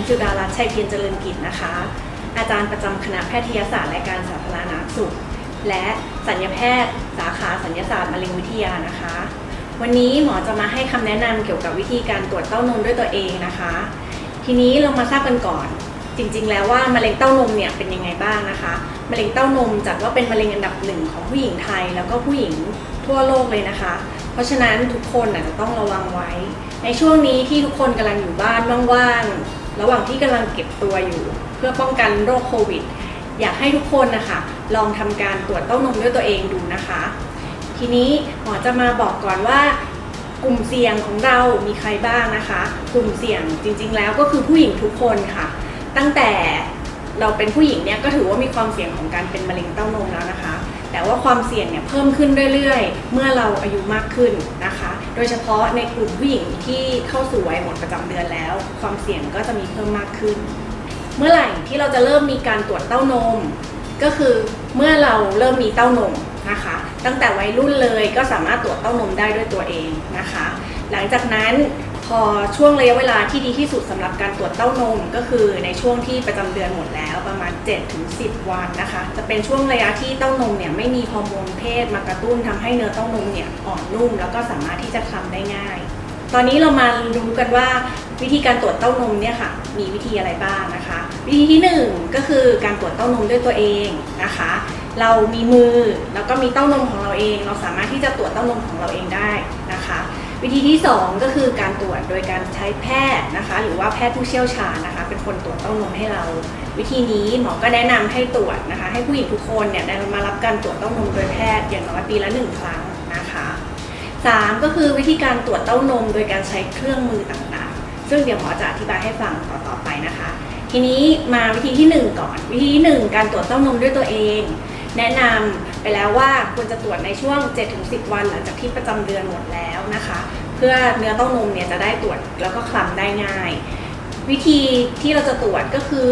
งสุดารัตน์ชัยเพียรเจริญกิจนะคะ อาจารย์ประจำคณะแพทยศาสตร์และการสาธารณสุข และสัญญแพทย์ สาขาสัญญศาสตร์มะเร็งวิทยานะคะ วันนี้หมอจะมาให้คำแนะนำเกี่ยวกับวิธีการตรวจเต้านมด้วยตัวเองนะคะ ทีนี้เรามาทราบกันก่อน จริง ๆ แล้วว่ามะเร็งเต้านมเนี่ยเป็นยังไงบ้างนะคะมะเร็งเต้านมจัดว่าเป็นมะเร็งอันดับหนึ่งของผู้หญิงไทย แล้วก็ผู้หญิงทั่วโลกเลยนะคะ เพราะฉะนั้นทุกคนอาจจะต้องระวังไว้ ในช่วงนี้ที่ทุกคนกำลังอยู่บ้านว่างๆ ระหว่างที่กำลังเก็บตัวอยู่ เพื่อป้องกันโรคโควิด อยากให้ทุกคนนะคะลองทำการตรวจเต้านมด้วยตัวเองดูนะคะ ทีนี้หมอจะมาบอกก่อนว่ากลุ่มเสี่ยงของเรามีใครบ้างนะคะ กลุ่มเสี่ยงจริง ๆ แล้วก็คือผู้หญิงทุกคนค่ะ ตั้งแต่เราเป็นผู้หญิงเนี่ยก็ถือว่ามีความเสี่ยงของการเป็นมะเร็งเต้านมแล้วนะคะ แต่ว่าความเสี่ยงเนี่ยเพิ่มขึ้นเรื่อยๆ เมื่อเราอายุมากขึ้นนะคะ โดยเฉพาะในกลุ่มผู้หญิงที่เข้าสู่วัยหมดประจำเดือนแล้ว ความเสี่ยงก็จะมีเพิ่มมากขึ้น เมื่อไหร่ที่เราจะเริ่มมีการตรวจเต้านม ก็คือเมื่อเราเริ่มมีเต้านมนะคะ ตั้งแต่วัยรุ่นเลยก็สามารถตรวจเต้านมได้ด้วยตัวเองนะคะ หลังจากนั้น พอช่วงระยะเวลาที่ดีที่สุดสำหรับการตรวจเต้านมก็คือในช่วงที่ประจำเดือนหมดแล้วประมาณ 7-10 วันนะคะ จะเป็นช่วงระยะที่เต้านมเนี่ยไม่มีฮอร์โมนเพศมากระตุ้นทำให้เนื้อเต้านมเนี่ยอ่อนนุ่ม แล้วก็สามารถที่จะคลำได้ง่าย ตอนนี้เรามาดูกันว่าวิธีการตรวจเต้านมเนี่ยค่ะมีวิธีอะไรบ้างนะคะ วิธีที่หนึ่งก็คือการตรวจเต้านมด้วยตัวเองนะคะ เรามีมือแล้วก็มีเต้านมของเราเอง เราสามารถที่จะตรวจเต้านมของเราเองได้นะคะ วิธีที่สองก็คือการตรวจโดยการใช้แพทย์นะคะ หรือว่าแพทย์ผู้เชี่ยวชาญนะคะ เป็นคนตรวจเต้านมให้เรา วิธีนี้หมอก็แนะนำให้ตรวจนะคะ ให้ผู้หญิงทุกคนเนี่ยได้มารับการตรวจเต้านมโดยแพทย์อย่างน้อยปีละหนึ่งครั้งนะคะสามก็คือวิธีการตรวจเต้านมโดยการใช้เครื่องมือต่างๆ ซึ่งเดี๋ยวหมอจะอธิบายให้ฟังต่อๆไปนะคะ ทีนี้มาวิธีที่หนึ่งก่อน วิธีที่หนึ่งการตรวจเต้านมด้วยตัวเอง แนะนำ ไปแล้วว่าควรจะตรวจในช่วง 7-10 วันหลังจากที่ประจำเดือนหมดแล้วนะคะ เพื่อเนื้อเต้านมเนี่ยจะได้ตรวจแล้วก็คลำได้ง่าย วิธีที่เราจะตรวจก็คือ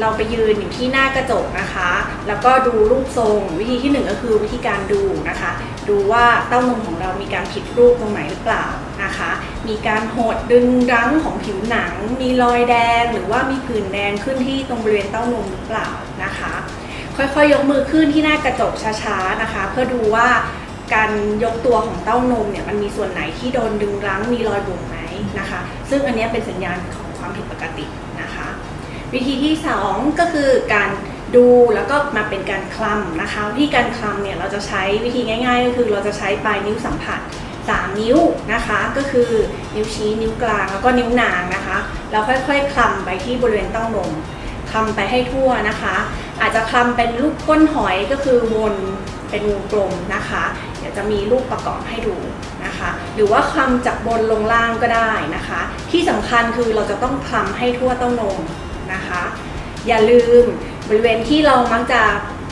เราไปยืนอยู่ที่หน้ากระจกนะคะ แล้วก็ดูรูปทรง วิธีที่หนึ่งก็คือวิธีการดูนะคะ ดูว่าเต้านมของเรามีการผิดรูปตรงไหนหรือเปล่านะคะ มีการหดดึงรั้งของผิวหนัง มีรอยแดง หรือว่ามีผื่นแดงขึ้นที่ตรงบริเวณเต้านมหรือเปล่านะคะ ค่อยๆ ยกมือขึ้นที่หน้ากระจกช้าๆนะคะ เพื่อดูว่าการยกตัวของเต้านมเนี่ยมันมีส่วนไหนที่โดนดึงรั้งมีรอยบุ๋มไหมนะคะ ซึ่งอันนี้เป็นสัญญาณของความผิดปกตินะคะ วิธีที่ 2 ก็คือการดูแล้วก็มาเป็นการคลำนะคะวิธีการคลำเนี่ยเราจะใช้วิธีง่าย ๆ ก็คือเราจะใช้ปลายนิ้วสัมผัส 3 นิ้วนะคะ ก็คือนิ้วชี้นิ้วกลางแล้วก็นิ้วนางนะคะแล้วค่อยๆคลำไปที่บริเวณเต้านมคลำไปให้ทั่วนะคะ อาจจะคลำเป็นรูปก้นหอยก็คือวนเป็นวงกลมนะคะ เดี๋ยวจะมีรูปประกอบให้ดูนะคะ หรือว่าคลำจากบนลงล่างก็ได้นะคะ ที่สำคัญคือเราจะต้องคลำให้ทั่วเต้านมนะคะ อย่าลืมบริเวณที่เรามักจะ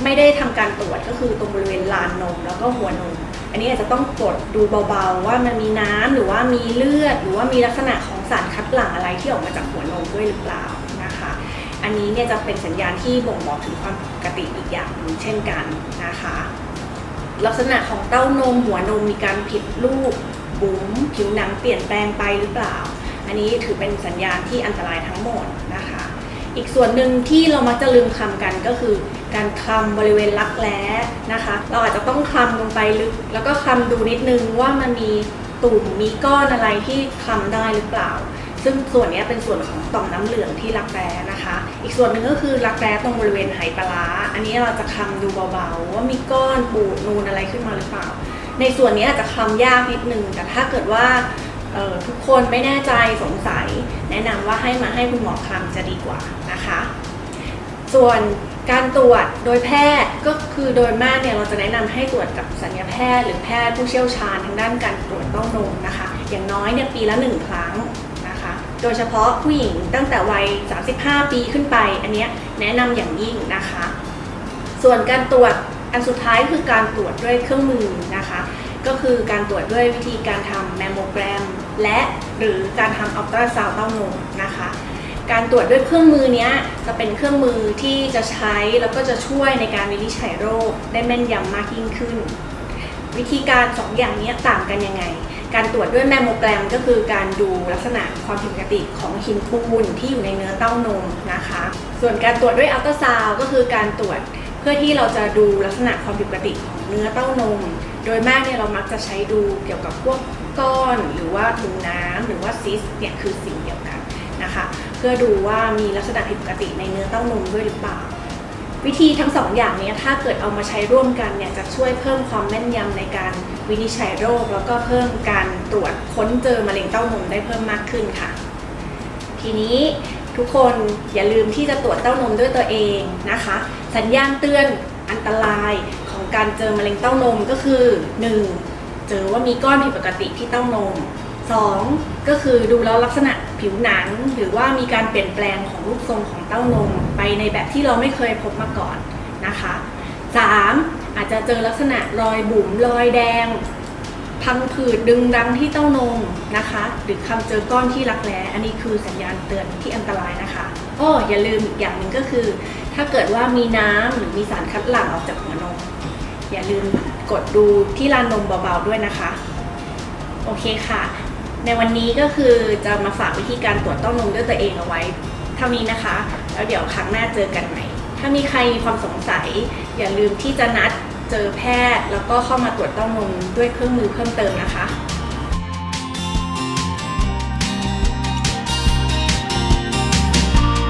ไม่ได้ทำการตรวจก็คือตรงบริเวณลานนมแล้วก็หัวนม อันนี้อาจจะต้องกดดูเบาๆ ว่ามันมีน้ำหรือว่ามีเลือด หรือว่ามีลักษณะของสารคัดหลั่งอะไรที่ออกมาจากหัวนมด้วยหรือเปล่าันนี้เนี่ยจะเป็นสัญญาณที่บ่งบอกถึงความผิดปกติอีกอย่างหนึ่งเช่นกันนะคะ ลักษณะของเต้านมหัวนมมีการผิดรูปบุ๋มผิวหนังเปลี่ยนแปลงไปหรือเปล่า อันนี้ถือเป็นสัญญาณที่อันตรายทั้งหมดนะคะ อีกส่วนหนึ่งที่เรามักจะลืมคลำกันก็คือการคลำบริเวณรักแร้นะคะ เราอาจจะต้องคลำลงไปลึก แล้วก็คลำดูนิดนึงว่ามันมีตุ่มมีก้อนอะไรที่คลำได้หรือเปล่า ซึ่งส่วนนี้เป็นส่วนของต่อมน้ำเหลืองที่รักแร้นะคะ อีกส่วนหนึ่งก็คือรักแร้ตรงบริเวณไหปลาร้าอันนี้เราจะคลำดูเบาๆ ว่ามีก้อนปูดนูนอะไรขึ้นมาหรือเปล่า ในส่วนนี้อาจจะคลำยากนิดนึง แต่ถ้าเกิดว่าทุกคนไม่แน่ใจสงสัย แนะนำว่าให้มาให้คุณหมอคลำจะดีกว่านะคะ ส่วนการตรวจโดยแพทย์ก็คือโดยมากเนี่ยเราจะแนะนำให้ตรวจกับสัญญาแพทย์ หรือแพทย์ผู้เชี่ยวชาญทางด้านการตรวจเต้านมนะคะ อย่างน้อยเนี่ยปีละหนึ่งครั้ง โดยเฉพาะผู้หญิงตั้งแต่วัย 35 ปีขึ้นไป อันนี้แนะนำอย่างยิ่งนะคะ ส่วนการตรวจอันสุดท้ายคือการตรวจด้วยเครื่องมือนะคะ ก็คือการตรวจด้วยวิธีการทำแมมโมแกรม และหรือการทำอัลตราซาวด์เต้านมนะคะ การตรวจด้วยเครื่องมือนี้จะเป็นเครื่องมือที่จะใช้แล้วก็จะช่วยในการวินิจฉัยโรคได้แม่นยำมากยิ่งขึ้น วิธีการสองอย่างนี้ต่างกันยังไง การตรวจด้วยแมมโมแกรมก็คือการดูลักษณะความผิดปกติของหินปูนที่อยู่ในเนื้อเต้านมนะคะ ส่วนการตรวจด้วยอัลตราซาวก็คือการตรวจเพื่อที่เราจะดูลักษณะความผิดปกติของเนื้อเต้านม โดยมากเนี่ยเรามักจะใช้ดูเกี่ยวกับพวกก้อนหรือว่าถุงน้ำหรือว่าซิสเนี่ยคือสิ่งเดียวกันนะคะ เพื่อดูว่ามีลักษณะผิดปกติในเนื้อเต้านมด้วยหรือเปล่า วิธีทั้งสองอย่างนี้ถ้าเกิดเอามาใช้ร่วมกันเนี่ยจะช่วยเพิ่มความแม่นยำในการวินิจฉัยโรค แล้วก็เพิ่มการตรวจค้นเจอมะเร็งเต้านมได้เพิ่มมากขึ้นค่ะ ทีนี้ทุกคนอย่าลืมที่จะตรวจเต้านมด้วยตัวเองนะคะ สัญญาณเตือนอันตรายของการเจอมะเร็งเต้านมก็คือ 1. เจอว่ามีก้อนผิดปกติที่เต้านม 2. ก็คือดูแล้วลักษณะผิวหนัง หรือว่ามีการเปลี่ยนแปลงของรูปทรงของเต้านม ไปในแบบที่เราไม่เคยพบมาก่อนนะคะ 3. อาจจะเจอลักษณะรอยบุ๋มรอยแดง พังผืดดึงดังที่เต้านมนะคะ หรือคำเจอก้อนที่รักแร้อันนี้คือสัญญาณเตือนที่อันตรายนะคะอ้ออย่าลืมอีกอย่างหนึ่งก็คือ ถ้าเกิดว่ามีน้ำหรือมีสารคัดหลั่งออกจากหัวนม อย่าลืมกดดูที่ลานนมเบาๆด้วยนะคะ โอเคค่ะ ในวันนี้ก็คือจะมาฝากวิธีการตรวจเต้านมด้วยตัวเองเอาไว้ เท่านี้นะคะ แล้วเดี๋ยวครั้งหน้าเจอกันใหม่ ถ้ามีใครมีความสงสัย อย่าลืมที่จะนัดเจอแพทย์ แล้วก็เข้ามาตรวจเต้านมด้วยเครื่องมือเพิ่มเติมนะคะ